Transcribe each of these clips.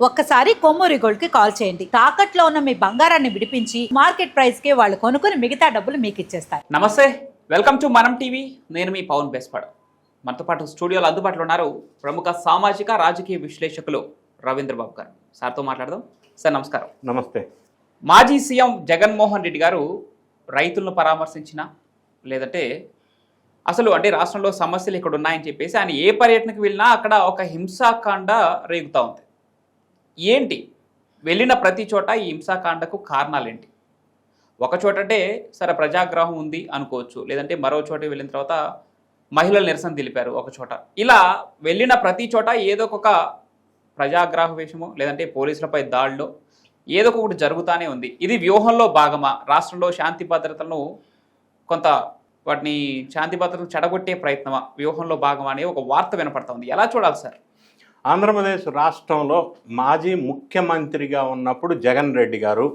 ఒక్కసారి కొమ్మూరి గోల్డ్కి కాల్ చేయండి. తాకట్లో ఉన్న మీ బంగారాన్ని విడిపించి మార్కెట్ ప్రైస్కి వాళ్ళు కొనుక్కుని మిగతా డబ్బులు మీకు ఇచ్చేస్తారు. నమస్తే వెల్కమ్ టు మనం టీవీ. నేను మీ పవన్ బేస్పాడు. మనతో పాటు స్టూడియోలో అందుబాటులో ఉన్నారు ప్రముఖ సామాజిక రాజకీయ విశ్లేషకులు రవీంద్ర బాబు గారు. సార్తో మాట్లాడదాం. సార్ నమస్కారం. నమస్తే. మాజీ సీఎం జగన్మోహన్ రెడ్డి గారు రైతులను పరామర్శించిన లేదంటే అసలు అంటే రాష్ట్రంలో సమస్యలు ఇక్కడ ఉన్నాయని చెప్పేసి ఆయన ఏ పర్యటనకు వెళ్ళినా అక్కడ ఒక హింసాకాండ రేగుతూ ఉంది. ఏంటి? వెళ్ళిన ప్రతి చోట ఈ హింసాకాండకు కారణాలేంటి? ఒక చోట అంటే సరే ప్రజాగ్రహం ఉంది అనుకోవచ్చు లేదంటే మరో చోట వెళ్ళిన తర్వాత మహిళలు నిరసన తెలిపారు ఒక చోట. ఇలా వెళ్ళిన ప్రతి చోట ఏదో ఒక ప్రజాగ్రహ వేషమో లేదంటే పోలీసులపై దాడిలో ఏదో ఒకటి జరుగుతానే ఉంది. ఇది వ్యూహంలో భాగమా? రాష్ట్రంలో శాంతి భద్రతలను కొంత వాటిని శాంతి భద్రతను చెడగొట్టే ప్రయత్నమా? వ్యూహంలో భాగమా? అనే ఒక వార్త వినపడుతుంది ఉంది. ఎలా చూడాలి సార్? ఆంధ్రప్రదేశ్ రాష్ట్రంలో మాజీ ముఖ్యమంత్రిగా ఉన్నప్పుడు జగన్ రెడ్డి గారు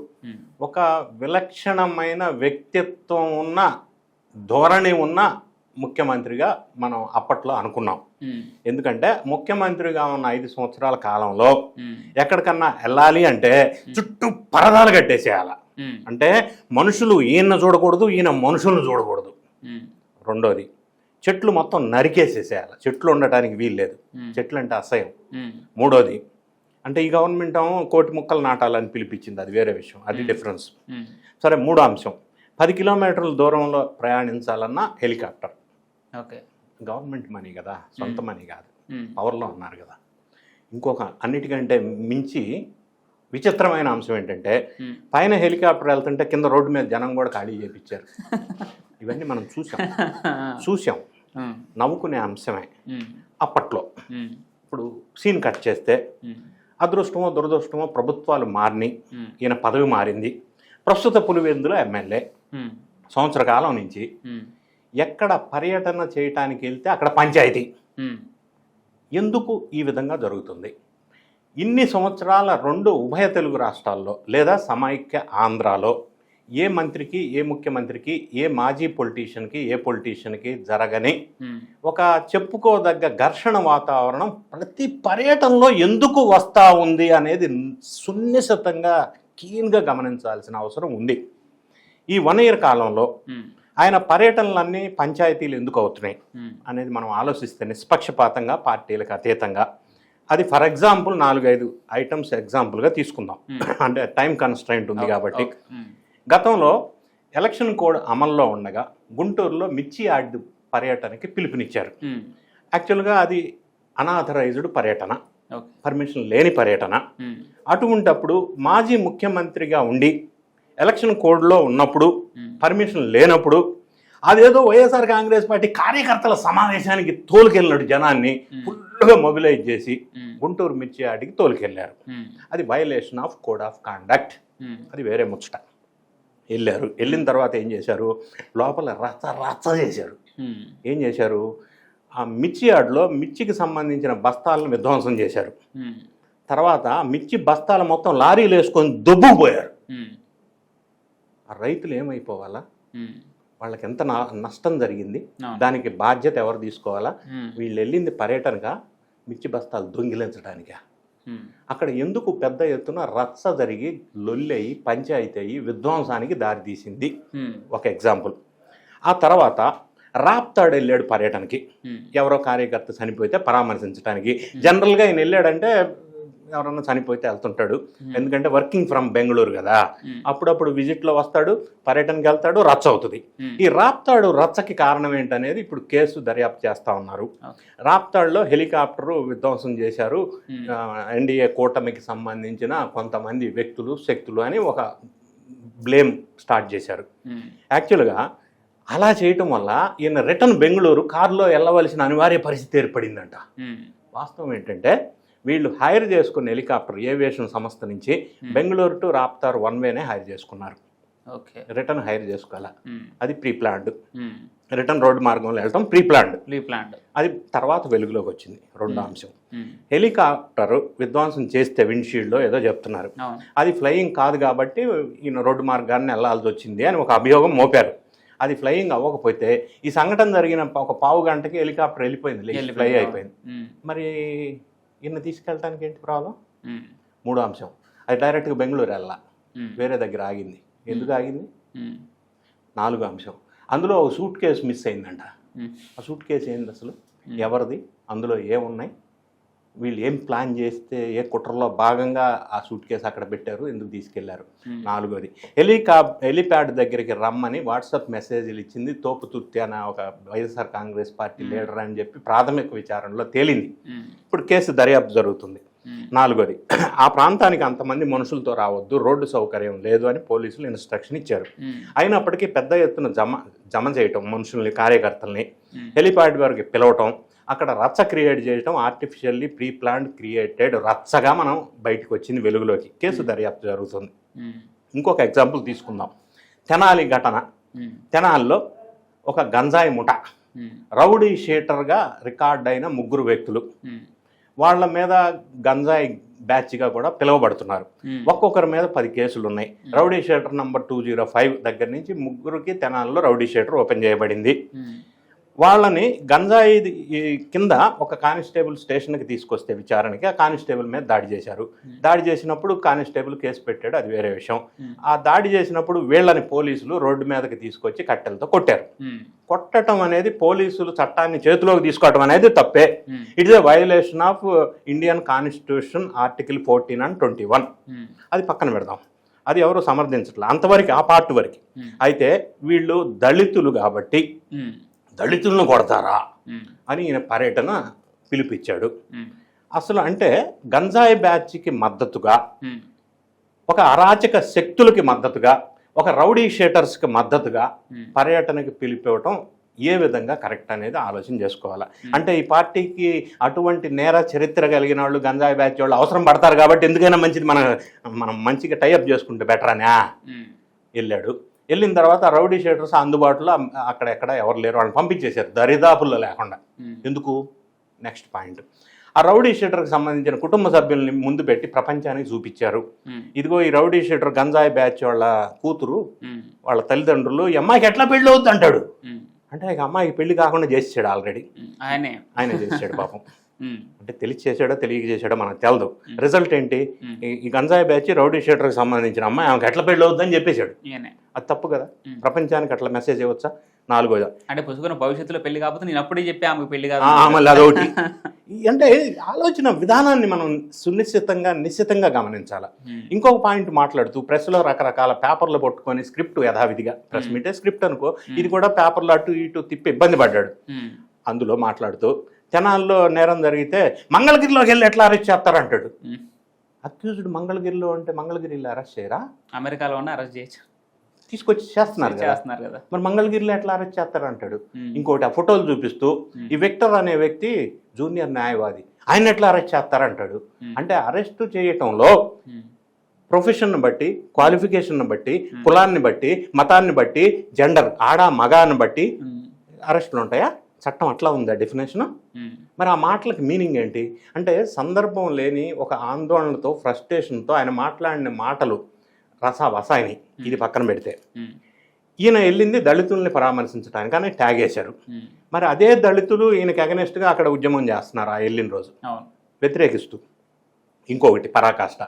ఒక విలక్షణమైన వ్యక్తిత్వం ఉన్న ధోరణి ఉన్న ముఖ్యమంత్రిగా మనం అప్పట్లో అనుకున్నాం. ఎందుకంటే ముఖ్యమంత్రిగా ఉన్న ఐదు సంవత్సరాల కాలంలో ఎక్కడికన్నా వెళ్ళాలి అంటే చుట్టూ పరదాలు కట్టేసేయాల. అంటే మనుషులు ఈయన చూడకూడదు ఈయన మనుషులను చూడకూడదు. రెండోది. చెట్లు మొత్తం నరికేసేసేయాలి. చెట్లు ఉండటానికి వీల్లేదు చెట్లు అంటే అసహ్యం. మూడోది అంటే ఈ గవర్నమెంట్ కోటి ముక్కలు నాటాలని పిలిపించింది అది వేరే విషయం అది. డిఫరెన్స్ సరే మూడో అంశం. పది కిలోమీటర్ల దూరంలో ప్రయాణించాలన్నా హెలికాప్టర్. ఓకే. గవర్నమెంట్ మనీ కదా సొంత. మనీ కాదు. పవర్లో ఉన్నారు కదా. ఇంకొక అన్నిటికంటే మించి విచిత్రమైన అంశం ఏంటంటే పైన హెలికాప్టర్ వెళ్తుంటే కింద రోడ్డు మీద జనం కూడా ఖాళీ చేపించారు ఇవన్నీ మనం చూసాం చూసాం నవ్వుకునే అంశమే. అప్పట్లో. ఇప్పుడు సీన్ కట్ చేస్తే అదృష్టమో దురదృష్టమో ప్రభుత్వాలు మారినాయి ఉమ్, ఈయన పదవి మారింది. ప్రస్తుత పులివెందులో ఎమ్మెల్యే. సంవత్సర కాలం నుంచి ఎక్కడ పర్యటన చేయటానికి వెళ్తే అక్కడ పంచాయతీ. ఎందుకు ఈ విధంగా జరుగుతుంది? ఇన్ని సంవత్సరాల రెండు ఉభయ తెలుగు రాష్ట్రాల్లో లేదా సమైక్య ఆంధ్రాలో ఏ మంత్రికి ఏ ముఖ్యమంత్రికి ఏ మాజీ పొలిటీషియన్కి ఏ పొలిటీషియన్కి జరగని ఉమ్, ఒక చెప్పుకోదగ్గ ఘర్షణ వాతావరణం ప్రతి పర్యటనలో ఎందుకు వస్తూ ఉంది అనేది సున్నిశితంగా కీన్గా గమనించాల్సిన అవసరం ఉంది. ఈ వన్ ఇయర్ కాలంలో ఉమ్, ఆయన పర్యటనలన్నీ పంచాయతీలు ఎందుకు అవుతున్నాయి ఉమ్, అనేది మనం ఆలోచిస్తే నిష్పక్షపాతంగా పార్టీలకు అతీతంగా. అది ఫర్ ఎగ్జాంపుల్ నాలుగైదు ఐటమ్స్ ఎగ్జాంపుల్గా తీసుకుందాం. Hmm. అంటే టైం కన్స్ట్రైంట్ ఉంది కాబట్టి. గతంలో ఎలక్షన్ కోడ్ అమల్లో ఉండగా గుంటూరులో మిర్చి యార్డ్ పర్యటనకి పిలుపునిచ్చారు. ఉమ్, యాక్చువల్గా అది అనాథరైజ్డ్ పర్యటన పర్మిషన్ లేని పర్యటన. ఉమ్, అటువంటప్పుడు మాజీ ముఖ్యమంత్రిగా ఉండి ఎలక్షన్ కోడ్లో ఉన్నప్పుడు ఉమ్, పర్మిషన్ లేనప్పుడు అదేదో వైఎస్ఆర్ కాంగ్రెస్ పార్టీ కార్యకర్తల సమావేశానికి తోలుకెళ్ళినట్టు జనాన్ని ఫుల్గా మొబిలైజ్ చేసి గుంటూరు మిర్చి ఆడికి తోలుకెళ్ళారు అది violation of code of conduct అది వేరే ముచ్చట. వెళ్ళారు. వెళ్ళిన తర్వాత ఏం చేశారు? లోపల రచ్చ రచ్చ చేశారు. ఏం చేశారు? ఆ మిర్చి యార్డ్లో మిర్చికి సంబంధించిన బస్తాలను విధ్వంసం చేశారు. తర్వాత మిర్చి బస్తాలు మొత్తం లారీలు వేసుకొని దొబ్బుకుపోయారు. ఆ రైతులు ఏమైపోవాలా? వాళ్ళకి ఎంత నష్టం జరిగింది. దానికి బాధ్యత ఎవరు తీసుకోవాలా? వీళ్ళు వెళ్ళింది పర్యటనగా మిర్చి బస్తాలు దొంగిలించడానికా? అక్కడ ఎందుకు పెద్ద ఎత్తున రచ్చ జరిగి లొల్లయి పంచాయతీ అయ్యి విధ్వంసానికి దారితీసింది ఒక ఎగ్జాంపుల్. ఆ తర్వాత రాప్తాడు వెళ్ళాడు పర్యటనకి. ఎవరో కార్యకర్త చనిపోతే పరామర్శించడానికి జనరల్గా ఆయన వెళ్ళాడంటే ఎవరన్నా చనిపోతే వెళ్తుంటాడు. ఎందుకంటే వర్కింగ్ ఫ్రమ్ బెంగళూరు కదా. అప్పుడప్పుడు విజిట్లో వస్తాడు పర్యటనకి వెళ్తాడు రచ్చ అవుతుంది. ఈ రాప్తాడు రచ్చకి కారణం ఏంటనేది ఇప్పుడు కేసు దర్యాప్తు చేస్తా ఉన్నారు. రాప్తాడులో హెలికాప్టరు విధ్వంసం చేశారు. ఎన్డీఏ కూటమికి సంబంధించిన కొంతమంది వ్యక్తులు శక్తులు అని ఒక బ్లేమ్ స్టార్ట్ చేశారు. యాక్చువల్గా అలా చేయటం వల్ల ఈయన రిటర్న్ బెంగళూరు కారులో వెళ్ళవలసిన అనివార్య పరిస్థితి ఏర్పడిందంట. వాస్తవం ఏంటంటే వీళ్ళు హైర్ చేసుకున్న హెలికాప్టర్ ఏవియేషన్ సంస్థ నుంచి Hmm. బెంగళూరు టు రాప్తార్ వన్ వేనే హైర్ చేసుకున్నారు. ఓకే. రిటర్న్ హైర్ చేసుకోవాలా. ఉమ్, అది ప్రీ ప్లాన్డ్. ఉమ్, రిటర్న్ రోడ్డు మార్గంలో వెళ్ళటం ప్రీ ప్లాన్డ్. Pre planned. అది తర్వాత వెలుగులోకి వచ్చింది రెండో అంశం. హెలికాప్టర్ విధ్వంసం చేస్తే విండ్షీల్డ్లో ఏదో చెప్తున్నారు. అది ఫ్లయింగ్ కాదు కాబట్టి ఈయన రోడ్డు మార్గాన్ని వెళ్ళాల్సి వచ్చింది అని ఒక అభియోగం మోపారు. అది ఫ్లయింగ్ అవ్వకపోతే ఈ సంఘటన జరిగిన ఒక పావు గంటకి హెలికాప్టర్ వెళ్ళిపోయింది ఫ్లై. అయిపోయింది. మరి ఈయన తీసుకెళ్ళటానికి ఏంటి ప్రాబ్లం? మూడో అంశం. అది డైరెక్ట్గా బెంగళూరు వెళ్ళా వేరే దగ్గర ఆగింది. ఎందుకు ఆగింది? నాలుగో అంశం. అందులో ఒక సూట్ కేసు మిస్ అయిందంట. ఆ సూట్ కేసు ఏంది అసలు? ఎవరిది? అందులో ఏమున్నాయి? వీళ్ళు ఏం ప్లాన్ చేస్తే ఏ కుట్రలో భాగంగా ఆ సూట్ కేసు అక్కడ పెట్టారు ఎందుకు తీసుకెళ్ళారు? నాలుగోది హెలికా హెలిప్యాడ్ దగ్గరికి రమ్మని వాట్సాప్ మెసేజ్లు ఇచ్చింది తోపుతుర్తి అనే ఒక వైఎస్ఆర్ కాంగ్రెస్ పార్టీ లీడర్ అని చెప్పి ప్రాథమిక విచారణలో తేలింది. ఇప్పుడు కేసు దర్యాప్తు జరుగుతుంది. నాలుగోది ఆ ప్రాంతానికి అంతమంది మనుషులతో రావద్దు రోడ్డు సౌకర్యం లేదు అని పోలీసులు ఇన్స్ట్రక్షన్ ఇచ్చారు. అయినప్పటికీ పెద్ద ఎత్తున జమ జమ చేయటం మనుషుల్ని కార్యకర్తల్ని హెలిప్యాడ్ వరకు పిలవటం అక్కడ రచ్చ క్రియేట్ చేయటం ఆర్టిఫిషియల్లీ ప్రీ ప్లాన్ క్రియేటెడ్ రచ్చగా మనం బయటకు వచ్చింది వెలుగులోకి. కేసు దర్యాప్తు జరుగుతుంది. ఇంకొక ఎగ్జాంపుల్ తీసుకుందాం. తెనాలి ఘటన. తెనాలిలో ఒక గంజాయి ముఠ. రౌడీ షీటర్గా రికార్డ్ అయిన ముగ్గురు వ్యక్తులు. వాళ్ళ మీద గంజాయి బ్యాచ్గా కూడా పిలువబడుతున్నారు. ఒక్కొక్కరి మీద పది కేసులు ఉన్నాయి. Rowdy sheeter number two zero five దగ్గర నుంచి ముగ్గురికి తెనాలిలో రౌడీ షీటర్ ఓపెన్ చేయబడింది. వాళ్ళని గంజాయి కింద ఒక కానిస్టేబుల్ స్టేషన్కి తీసుకొస్తే విచారణకి ఆ కానిస్టేబుల్ మీద దాడి చేశారు. దాడి చేసినప్పుడు కానిస్టేబుల్ కేసు పెట్టాడు అది వేరే విషయం. ఆ దాడి చేసినప్పుడు వీళ్ళని పోలీసులు రోడ్డు మీదకి తీసుకొచ్చి కట్టెలతో కొట్టారు. కొట్టడం అనేది పోలీసులు చట్టాన్ని చేతిలోకి తీసుకోవడం అనేది తప్పే. It is a violation of Indian constitution article fourteen and twenty one అది పక్కన పెడదాం. అది ఎవరు సమర్థించట్లేదు అంతవరకు ఆ పార్ట్ వరకు. అయితే వీళ్ళు దళితులు కాబట్టి దళితులను కొడతారా అని ఈయన పర్యటన పిలిపించాడు. అసలు అంటే గంజాయి బ్యాచ్కి మద్దతుగా ఒక అరాచక శక్తులకి మద్దతుగా ఒక రౌడీ షేటర్స్కి మద్దతుగా పర్యటనకి పిలిపివ్వటం ఏ విధంగా కరెక్ట్ అనేది ఆలోచన చేసుకోవాలి? అంటే ఈ పార్టీకి అటువంటి నేర చరిత్ర కలిగిన వాళ్ళు గంజాయి బ్యాచ్ వాళ్ళు అవసరం పడతారు కాబట్టి ఎందుకైనా మంచిది మన మనం మంచిగా టైఅప్ చేసుకుంటే బెటర్ అనే వెళ్ళాడు. వెళ్ళిన తర్వాత రౌడీ షేటర్స్ అందుబాటులో అమ్- అక్కడెక్కడ ఎవరు లేరు. వాళ్ళని పంపించేశారు. దరిదాపుల్లో లేకుండా. ఎందుకు? Next point. ఆ రౌడీ షీటర్కి సంబంధించిన కుటుంబ సభ్యుల్ని ముందు పెట్టి ప్రపంచానికి చూపించారు. ఇదిగో ఈ రౌడీ షీటర్ గంజాయి బ్యాచ్ వాళ్ళ కూతురు వాళ్ళ తల్లిదండ్రులు ఈ అమ్మాయికి ఎట్లా పెళ్ళి అవుద్ది? అంటాడు. అంటే ఇక అమ్మాయికి పెళ్ళి కాకుండా చేసేసాడు ఆల్రెడీ. ఆయనే. ఆయన చేసాడు పాపం. అంటే తెలిసి చేసాడో తెలియక చేసాడో మనకు తెలదు. రిజల్ట్ ఏంటి. ఈ- గంజాయి బ్యాచ్ రౌడీ షీటర్కి సంబంధించిన అమ్మాయి ఆమెకి ఎట్లా పెళ్ళి అవుద్దని చెప్పేశాడు. అది తప్పు కదా. ప్రపంచానికి అట్లా మెసేజ్ ఇవ్వచ్చా? నాలుగోదా అంటే పుసుకున్న భవిష్యత్తులో పెళ్ళి కాకపోతే నేను అప్పుడే చెప్పి ఆమెకు పెళ్ళి కాదు. మళ్ళీ అదొకటి. అంటే ఆలోచన విధానాన్ని మనం సునిశ్చితంగా నిశ్చితంగా గమనించాలి? ఇంకొక పాయింట్ మాట్లాడుతూ ప్రెస్లో రకరకాల పేపర్లు పట్టుకొని స్క్రిప్ట్ యథావిధిగా ప్రెస్ మీటే స్క్రిప్ట్ అనుకో ఇది కూడా పేపర్లు అటు ఇటు తిప్పి ఇబ్బంది పడ్డాడు. అందులో మాట్లాడుతూ తెనాల్లో నేరం జరిగితే మంగళగిరిలోకి వెళ్ళి ఎట్లా అరెస్ట్ చేస్తారంటాడు. అక్యూజ్డ్ మంగళగిరిలో అంటే మంగళగిరిలో అరెస్ట్ చేయరా? అమెరికాలో ఉన్న అరెస్ట్ చేయొచ్చు. తీసుకొచ్చి చేస్తున్నారు చేస్తున్నారు కదా. మరి మంగళగిరిలో ఎట్లా అరెస్ట్ చేస్తారంటాడు? ఉమ్, ఇంకోటి ఆ ఫోటోలు చూపిస్తూ ఈ విక్టర్ అనే వ్యక్తి జూనియర్ న్యాయవాది ఆయన ఎట్లా అరెస్ట్ చేస్తారంటాడు? అంటే అరెస్ట్ చేయటంలో ఉమ్, ప్రొఫెషన్ను బట్టి క్వాలిఫికేషన్ను బట్టి కులాన్ని బట్టి మతాన్ని బట్టి జెండర్ ఆడ మగాన్ని బట్టి అరెస్టులు ఉంటాయా? చట్టం అట్లా ఉందా డెఫినేషన్ మరి ఆ మాటలకు మీనింగ్ ఏంటి? అంటే సందర్భం లేని ఒక ఆందోళనతో ఫ్రస్ట్రేషన్తో ఆయన మాట్లాడిన మాటలు రస వసాయిని ఇది పక్కన పెడితే. ఈయన వెళ్ళింది దళితుల్ని పరామర్శించడానికి అని ట్యాగ్ వేశారు మరి అదే దళితులు ఈయనకి అగనెస్ట్గా అక్కడ ఉద్యమం చేస్తున్నారు ఆ వెళ్ళిన రోజు. వ్యతిరేకిస్తూ. ఇంకొకటి పరాకాష్ట.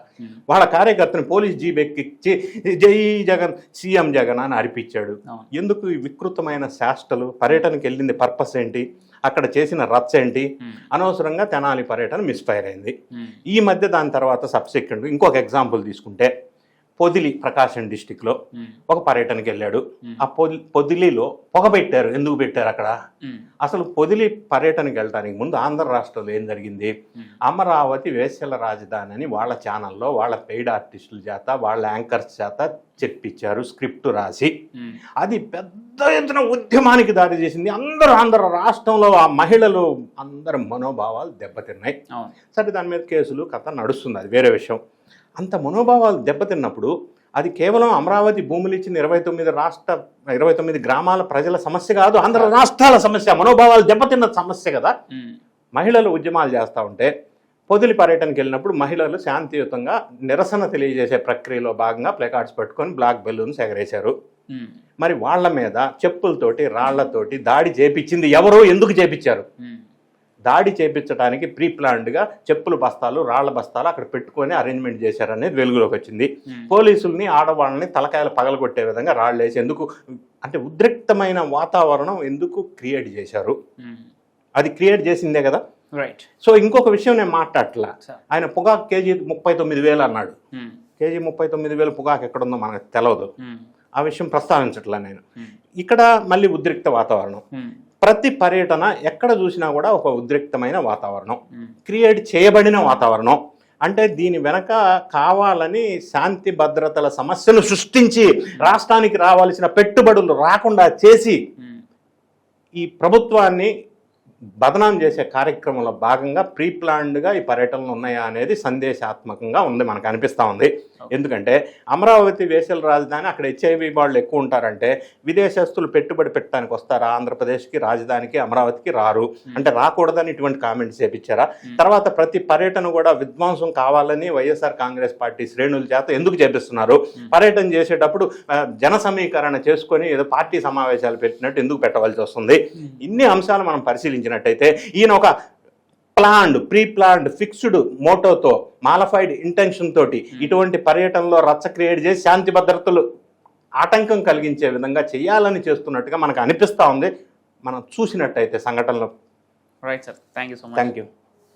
వాళ్ళ కార్యకర్తని పోలీస్ జీప్ ఎక్కిచ్చి జై జగన్ సీఎం జగన్ అని అరిపించాడు. ఎందుకు ఈ వికృతమైన శాస్త్రలు? పర్యటనకి వెళ్ళింది పర్పస్ ఏంటి? అక్కడ చేసిన రచ్చ ఏంటి? అనవసరంగా తెనాలి పర్యటన మిస్ఫైర్ అయింది. ఈ మధ్య దాని తర్వాత సబ్సెక్వెంట్ ఇంకొక ఎగ్జాంపుల్ తీసుకుంటే పొదిలి ప్రకాశం డిస్టిక్లో ఒక పర్యటనకి వెళ్ళాడు. ఆ పొది పొదిలిలో పొగ పెట్టారు. ఎందుకు పెట్టారు అక్కడ? అసలు పొదిలి పర్యటనకి వెళ్ళడానికి ముందు ఆంధ్ర రాష్ట్రంలో ఏం జరిగింది? అమరావతి వేశ్యల రాజధాని అని వాళ్ళ ఛానల్లో వాళ్ళ పెయిడ్ ఆర్టిస్టుల చేత వాళ్ళ యాంకర్స్ చేత చెప్పించారు స్క్రిప్ట్ రాసి. అది పెద్ద ఎత్తున ఉద్యమానికి దారి చేసింది అందరూ ఆంధ్ర రాష్ట్రంలో ఆ మహిళలు అందరి మనోభావాలు దెబ్బతిన్నాయి. సరే దాని మీద కేసులు కథ నడుస్తుంది. అది వేరే విషయం. అంత మనోభావాలు దెబ్బతిన్నప్పుడు అది కేవలం అమరావతి భూములు ఇచ్చిన ఇరవై తొమ్మిది రాష్ట్ర ఇరవై తొమ్మిది గ్రామాల ప్రజల సమస్య కాదు ఆంధ్ర రాష్ట్రాల సమస్య మనోభావాలు దెబ్బతిన్న సమస్య కదా. మహిళలు ఉద్యమాలు చేస్తూ ఉంటే పొదిలి పర్యటనకి వెళ్ళినప్పుడు మహిళలు శాంతియుతంగా నిరసన తెలియజేసే ప్రక్రియలో భాగంగా ప్లకార్డ్స్ పట్టుకొని బ్లాక్ బెలూన్స్ ఎగరేశారు. ఉమ్, మరి వాళ్ళ మీద చెప్పులతోటి రాళ్ళతోటి దాడి చేపించింది ఎవరు? ఎందుకు చేపించారు? దాడి చేపించడానికి ప్రీ ప్లాన్డ్గా చెప్పుల బస్తాలు రాళ్ళ బస్తాలు అక్కడ పెట్టుకొని అరేంజ్మెంట్ చేశారనేది వెలుగులోకి వచ్చింది. పోలీసుల్ని ఆడవాళ్ళని తలకాయలు పగలగొట్టే విధంగా రాళ్ళు వేసి ఎందుకు అంటే ఉద్రిక్తమైన వాతావరణం ఎందుకు క్రియేట్ చేశారు? అది క్రియేట్ చేసిందే కదా? రైట్ సో ఇంకొక విషయం నేను మాట్లాడట్లా. ఆయన పొగాకు కేజీ ముప్పై తొమ్మిది వేలు అన్నాడు. కేజీ ముప్పై తొమ్మిది వేలు పొగాకు ఎక్కడుందో మనకు తెలియదు ఆ విషయం ప్రస్తావించట్లా నేను. ఇక్కడ మళ్ళీ ఉద్రిక్త వాతావరణం. ప్రతి పర్యటన ఎక్కడ చూసినా కూడా ఒక ఉద్రిక్తమైన వాతావరణం. క్రియేట్ చేయబడిన వాతావరణం. అంటే దీని వెనక కావాలని శాంతి భద్రతల సమస్యను సృష్టించి రాష్ట్రానికి రావాల్సిన పెట్టుబడులు రాకుండా చేసి ఈ ప్రభుత్వాన్ని బదనాం చేసే కార్యక్రమంలో భాగంగా ప్రీ ప్లాన్డ్గా ఈ పర్యటనలు ఉన్నాయా అనేది సందేశాత్మకంగా ఉంది మనకు అనిపిస్తూ ఉంది. ఎందుకంటే అమరావతి వేసల రాజధాని అక్కడ హెచ్ఐవి వాళ్ళు ఎక్కువ ఉంటారంటే విదేశస్తులు పెట్టుబడి పెట్టడానికి వస్తారా? ఆంధ్రప్రదేశ్కి రాజధానికి అమరావతికి రారు. అంటే రాకూడదని ఇటువంటి కామెంట్స్ చేపించారా? తర్వాత ప్రతి పర్యటన కూడా విధ్వంసం కావాలని వైఎస్ఆర్ కాంగ్రెస్ పార్టీ శ్రేణుల చేత ఎందుకు చేపిస్తున్నారు? పర్యటన చేసేటప్పుడు జన సమీకరణ చేసుకొని ఏదో పార్టీ సమావేశాలు పెట్టినట్టు ఎందుకు పెట్టవలసి వస్తుంది? ఇన్ని అంశాలు మనం పరిశీలించినట్టయితే ఈయన ఒక ప్లాన్డ్ ప్రీ ప్లాన్డ్ ఫిక్స్డ్ మోటోతో మాలఫైడ్ ఇంటెన్షన్ తోటి ఇటువంటి పర్యటనలో రచ్చ క్రియేట్ చేసి శాంతి భద్రతలు ఆటంకం కలిగించే విధంగా చేయాలని చేస్తున్నట్టుగా మనకు అనిపిస్తూ ఉంది. మనం చూసినట్టయితే సంఘటనలో. Right sir thank you so much thank you